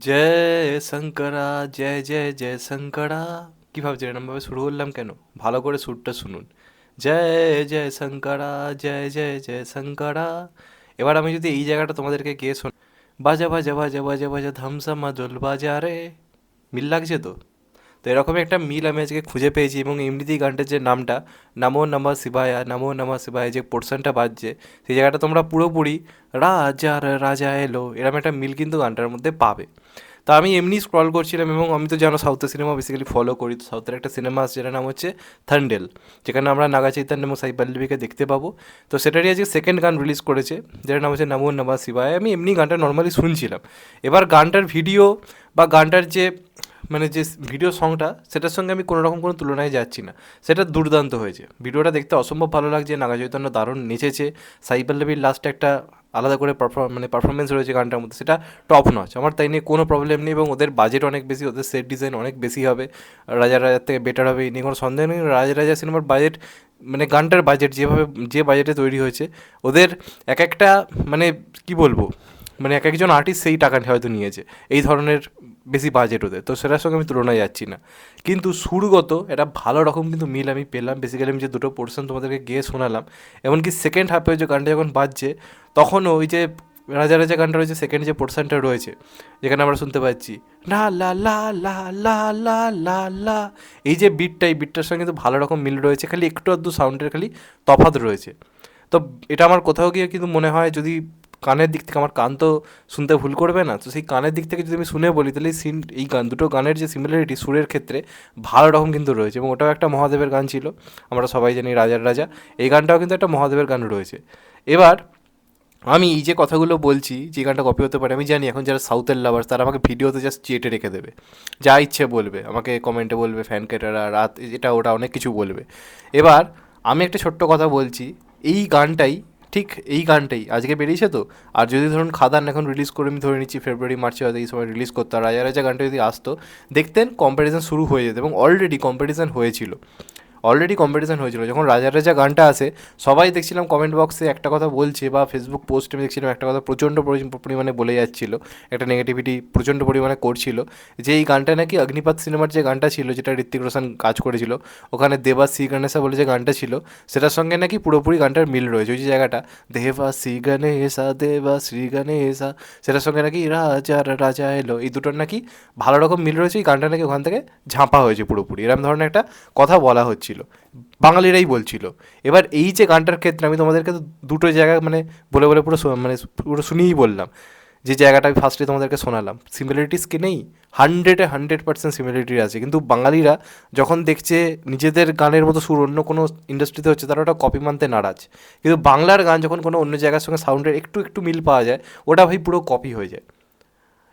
জয় শঙ্করা, জয় জয় জয় শঙ্করা। কী ভাবছেন? এরমভাবে শুরু করলাম কেন? ভালো করে সুরটা শুনুন। জয় জয় শঙ্করা, জয় জয় জয় শঙ্করা। এবার আমি যদি এই জায়গাটা তোমাদেরকে গিয়ে শোন বাজা বাজা বাজা বাজা বাজা ধামসামা দোল বাজা রে। মিল লাগছে তো? তো এরকমই একটা মিল আমি আজকে খুঁজে পেয়েছি এবং এমনিতেই গানটার যে নামটা, নামো নামা শিবায়া, নামো নামা শিবায়া যে পোর্শনটা বাজছে, সেই জায়গাটা তোমরা পুরোপুরি রাজার রাজা এলো এরকম একটা মিল কিন্তু গানটার মধ্যে পাবে। তো আমি এমনি স্ক্রল করছিলাম এবং আমি তো জানো সাউথের সিনেমা বেসিক্যালি ফলো করি। তো সাউথের একটা সিনেমা আছে যেটার নাম হচ্ছে থান্ডেল যেখানে আমরা নাগা চৈতন্য এবং সাই দেখতে পাবো। তো সেটারই আজকে সেকেন্ড গান রিলিজ করেছে, যেটার নাম হচ্ছে নমো নমা শিবায়। আমি এমনি গানটা নর্মালি শুনছিলাম। এবার গানটার ভিডিও বা গানটার যে মানে যে ভিডিও সংটা সেটার সঙ্গে আমি কোনো রকম কোনো তুলনায় যাচ্ছি না। সেটা দুর্দান্ত হয়েছে। ভিডিওটা দেখতে অসম্ভব ভালো লাগছে। নাগা চৈতন্য দারুণ নেচেছে। সাই পল্লবীর লাস্টে একটা আলাদা করে পারফর্ম মানে পারফরমেন্স রয়েছে গানটার মধ্যে, সেটা টপ নচ আমার তাই নিয়ে কোনো প্রবলেম নেই এবং ওদের বাজেট অনেক বেশি, ওদের সেট ডিজাইন অনেক বেশি হবে। রাজা রাজার থেকে বেটার হবে এই নিয়ে কোনো সন্দেহ নেই। রাজা রাজা সিনেমার বাজেট মানে গানটার বাজেট যেভাবে, যে বাজেটে তৈরি হয়েছে, ওদের এক একটা মানে কি বলব? মানে এক একজন আর্টিস্ট সেই টাকা হয়তো নিয়েছে। এই ধরনের বেশি বাজেট ওদের। তো সেটার সঙ্গে আমি তুলনায় যাচ্ছি না। কিন্তু সুরগত একটা ভালো রকম কিন্তু মিল আমি পেলাম। বেসিক্যালি আমি যে দুটো পোর্শন তোমাদেরকে গিয়ে শোনালাম, এমনকি সেকেন্ড হাফে যে গানটা যখন বাজছে, তখনও ওই যে রাজা রাজা গানটা রয়েছে সেকেন্ড যে পোর্শনটা রয়েছে, যেখানে আমরা শুনতে পাচ্ছি, লা লা লা লা লা লা লা লা। এই যে বিটটা এই বিটটার সঙ্গে কিন্তু ভালো রকম মিল রয়েছে। খালি একটু আধটু সাউন্ডের খালি তফাৎ রয়েছে। তো এটা আমার কোথাও গিয়ে কিন্তু মনে হয় যদি কানের দিক থেকে আমার কান তো শুনতে ভুল করবে না। তো সেই কানের দিক থেকে যদি আমি শুনে বলি, তাহলে সিন, এই গান, দুটো গানের যে সিমিলারিটি সুরের ক্ষেত্রে ভালো রকম কিন্তু রয়েছে এবং ওটাও একটা মহাদেবের গান ছিল। আমরা সবাই জানি রাজার রাজা। এই গানটাও কিন্তু একটা মহাদেবের গান রয়েছে। এবার আমি এই যে কথাগুলো বলছি, যে গানটা কপি হতে পারে, আমি জানি এখন যারা সাউথের লাভার্স তারা আমাকে ভিডিওতে জাস্ট চেটে রেখে দেবে। যা ইচ্ছে বলবে। আমাকে কমেন্টে বলবে ফ্যান কেটারা রাত, এটা, ওটা, অনেক কিছু বলবে। এবার আমি একটা ছোট্ট কথা বলছি। এই গানটাই ঠিক এই গানটাই। আজকে বেরিয়েছে তো? আর যদি ধরুন খাদান এখন রিলিজ করে, আমি ধরে নিচ্ছি ফেব্রুয়ারি মার্চে হয়তো এই সময় রিলিজ করতো। আর রাজা রাজা গানটা যদি আসতো, দেখতেন কম্পারিজন শুরু হয়ে যেত এবং অলরেডি কম্পারিজন হয়েছিল। অলরেডি কম্পিটিশান হয়েছিল। যখন রাজা রাজা গানটা আসে, সবাই দেখছিলাম কমেন্ট বক্সে একটা কথা বলছে বা ফেসবুক পোস্টে আমি দেখছিলাম একটা কথা প্রচণ্ড পরি- পরিমাণে বলে যাচ্ছিল, একটা নেগেটিভিটি প্রচণ্ড পরিমাণে করছিল। যে এই গানটা নাকি অগ্নিপাত সিনেমার যে গানটা ছিল, যেটা ঋত্বিক রোশন কাজ করেছিল, ওখানে দেবা সি গণেশা বলে যে গানটা ছিল, সেটার সঙ্গে নাকি পুরোপুরি গানটার মিল রয়েছে। ওই যে জায়গাটা, দেবা শ্রী গণেশা, দেবা শ্রী গণেশা, সেটার সঙ্গে নাকি রাজা রাজা এলো। এই দুটোর নাকি ভালো রকম মিল রয়েছে। এই গানটা নাকি ওখান থেকে ঝাঁপা হয়েছে পুরোপুরি। এরকম ধরনের একটা কথা বলা হচ্ছিল বাঙালিরাই বলছিল। এবার এই যে গানটার ক্ষেত্রে আমি তোমাদেরকে তো দুটো জায়গা মানে বলে বলে পুরো মানে পুরো শুনিয়েই বললাম। যে জায়গাটা আমি ফার্স্টে তোমাদেরকে শোনালাম। সিমিলারিটিস কি নেই? হান্ড্রেডে হান্ড্রেড পার্সেন্ট সিমিলারিটি আছে। কিন্তু বাঙালিরা যখন দেখছে নিজেদের গানের মতো সুর, অন্য কোনো ইন্ডাস্ট্রিতে হচ্ছে, তারা ওটা কপি মানতে নারাজ। কিন্তু বাংলার গান যখন কোনো অন্য জায়গার সঙ্গে সাউন্ডের একটু একটু মিল পাওয়া যায়, ওটা ভাই পুরো কপি হয়ে যায়।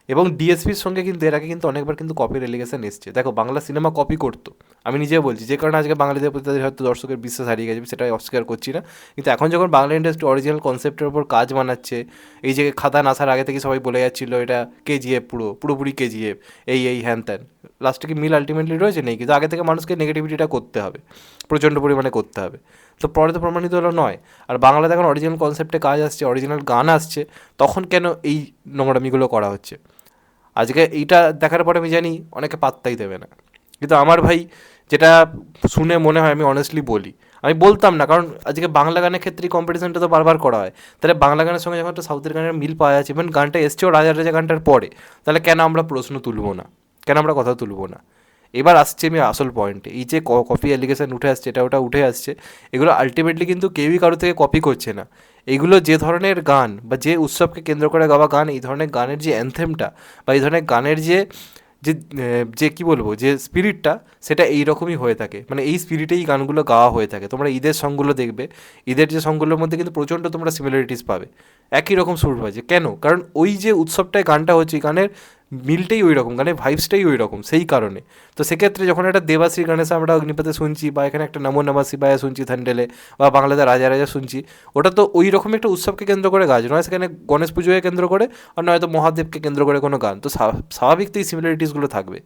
এবং ডিএসপির সঙ্গে কিন্তু, এর আগে কিন্তু অনেকবার কিন্তু কপির এলিগেশন এসছে। দেখো, বাংলা সিনেমা কপি করতো। আমি নিজে বলছি, যে কারণে আজকে বাঙালিদের প্রতি তাদের হয়তো দর্শকের বিশ্বাস হারিয়ে গেছে সেটা অস্বীকার করছি না। কিন্তু এখন যখন বাংলা ইন্ডাস্ট্রি অরিজিনাল কনসেপ্টের ওপর কাজ বানাচ্ছে, এই যে খাদান আসার আগে থেকে সবাই বলে যাচ্ছিল, এটা কেজিএফ পুরো, পুরোপুরি কেজিএফ এই এই, হ্যান ত্যান। লাস্টে কি মিল আলটিমেটলি রয়েছে? নেই, কিন্তু আগে থেকে মানুষকে নেগেটিভিটিটা করতে হবে, প্রচণ্ড পরিমাণে করতে হবে। তো পরে তো প্রমাণিত হলো নয়। আর বাংলাতে এখন অরিজিনাল কনসেপ্টে কাজ আসছে অরিজিনাল গান আসছে, তখন কেন এই নোংরামিগুলো করা হচ্ছে? আজকে এইটা দেখার পরে আমি জানি অনেকে পাত্তাই দেবে না। কিন্তু আমার ভাই যেটা শুনে মনে হয়, আমি অনেস্টলি বলি, আমি বলতাম না, কারণ আজকে বাংলা গানের ক্ষেত্রে কম্পিটিশনটা তো বারবার করা হয়। তাহলে বাংলা গানের সঙ্গে যখন একটা সাউথের গানের মিল পাওয়া যাচ্ছে ইভেন গানটা এসছেও রাজা রাজা গানটার পরে, তাহলে কেন আমরা প্রশ্ন তুলবো না? কেন আমরা কথা তুলবো না? এবার আসছে আমি আসল পয়েন্টে এই যে কপি অ্যালিগেশন উঠে আসছে, এটা ওটা উঠে আসছে, এগুলো আলটিমেটলি কিন্তু কেউই কারও থেকে কপি করছে না। এগুলো যে ধরনের গান বা যে উৎসবকে কেন্দ্র করে গাওয়া গান, এই ধরনের গানের যে অ্যান্থেমটা বা এই ধরনের গানের যে যে যে কী বলব, যে স্পিরিটটা সেটা এই রকমই হয়ে থাকে। মানে এই স্পিরিটেই গানগুলো গাওয়া হয়ে থাকে। তোমরা ঈদের সংগুলো দেখবে। ঈদের যে সংগুলোর মধ্যে কিন্তু প্রচণ্ড তোমরা সিমিলারিটিস পাবে। একই রকম সুর বাজে। কেন? কারণ ওই যে উৎসবটায় গানটা হচ্ছে গানের মিলটাই ওই রকম গানের ভাইবসটাই ওই রকম সেই কারণে। তো সেক্ষেত্রে যখন একটা দেবাশ্রী গণেশ আমরা অগ্নিপথে শুনছি, বা এখানে একটা নমো নমা শিবায়া শুনছি থান্ডেলে বা বাংলাতে রাজা রাজা শুনছি, ওটা তো ওই রকম একটা উৎসবকে কেন্দ্র করে গাছ, নয় সেখানে গণেশ পুজোকে কেন্দ্র করে, আর নয়তো মহাদেবকে কেন্দ্র করে কোনো গান। তো স্বা- স্বাভাবিক তো এই সিমিলারিটিসগুলো থাকবে।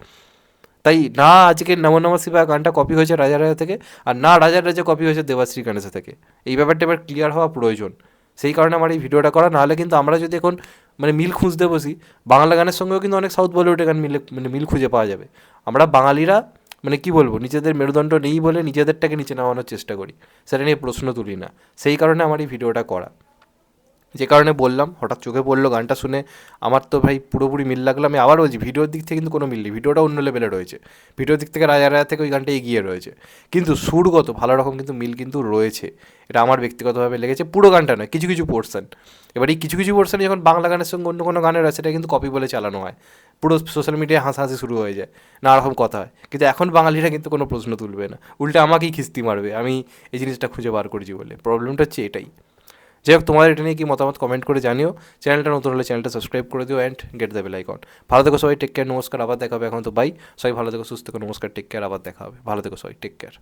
তাই না আজকে নমো নমা শিবায়া গানটা কপি হয়েছে রাজা রাজা থেকে, আর না রাজা রাজা কপি হয়েছে দেবাশ্রী গণেশা থেকে। এই ব্যাপারটা এবার ক্লিয়ার হওয়া প্রয়োজন। সেই কারণে আমার এই ভিডিওটা করা। নাহলে কিন্তু আমরা যদি এখন মানে মিল খুঁজতে বসি, বাংলা গানের সঙ্গেও কিন্তু অনেক সাউথ বলিউডের গান মিলে মানে মিল খুঁজে পাওয়া যাবে। আমরা বাঙালিরা মানে কি বলব, নিজেদের মেরুদণ্ড নেই বলে নিজেদেরটাকে নিচে নামানোর চেষ্টা করি। সেটা নিয়ে প্রশ্ন তুলি না। সেই কারণে আমার এই ভিডিওটা করা। যে কারণে বললাম, হঠাৎ চোখে পড়ল গানটা শুনে। আমার তো ভাই পুরোপুরি মিল লাগল, আমি আবার বলছি, ভিডিওর দিক থেকে কিন্তু কোনো মিল নেই, ভিডিওটা অন্য লেভেলে রয়েছে। ভিডিওর দিক থেকে রাজা রাজা থেকে ওই গানটা এগিয়ে রয়েছে। কিন্তু সুরগত, ভালো রকম কিন্তু মিল কিন্তু রয়েছে। এটা আমার ব্যক্তিগতভাবে লেগেছে, পুরো গানটা নয়, কিছু কিছু পোর্শন এবার এই কিছু কিছু পোর্শনে যখন বাংলা গানের সঙ্গে অন্য কোনো গানের হয় সেটা কিন্তু কপি বলে চালানো হয়। পুরো সোশ্যাল মিডিয়ায় হাসাহাসি শুরু হয়ে যায় নানা রকম কথা হয়। কিন্তু এখন বাঙালিরা কিন্তু কোনো প্রশ্ন তুলবে না। উল্টে আমাকেই খিস্তি মারবে, আমি এই জিনিসটা খুঁজে বার করেছি বলে। প্রবলেমটা হচ্ছে এটাই। যাই হোক, তোমাদের এটা নিয়ে কি মতামত কমেন্ট করে জানিও। চ্যানেলটা নতুন হলে চ্যানেলটা সাবস্ক্রাইব করে দিও and get the bell icon ভালো থেকো সবাই টেক কেয়ার নমস্কার, আবার দেখা হবে এখন তো বাই সবাই ভালো থেকো, সুস্থ থেকো, নমস্কার টেক কেয়ার আবার দেখা হবে। ভালো থেকো সবাই টেক কেয়ার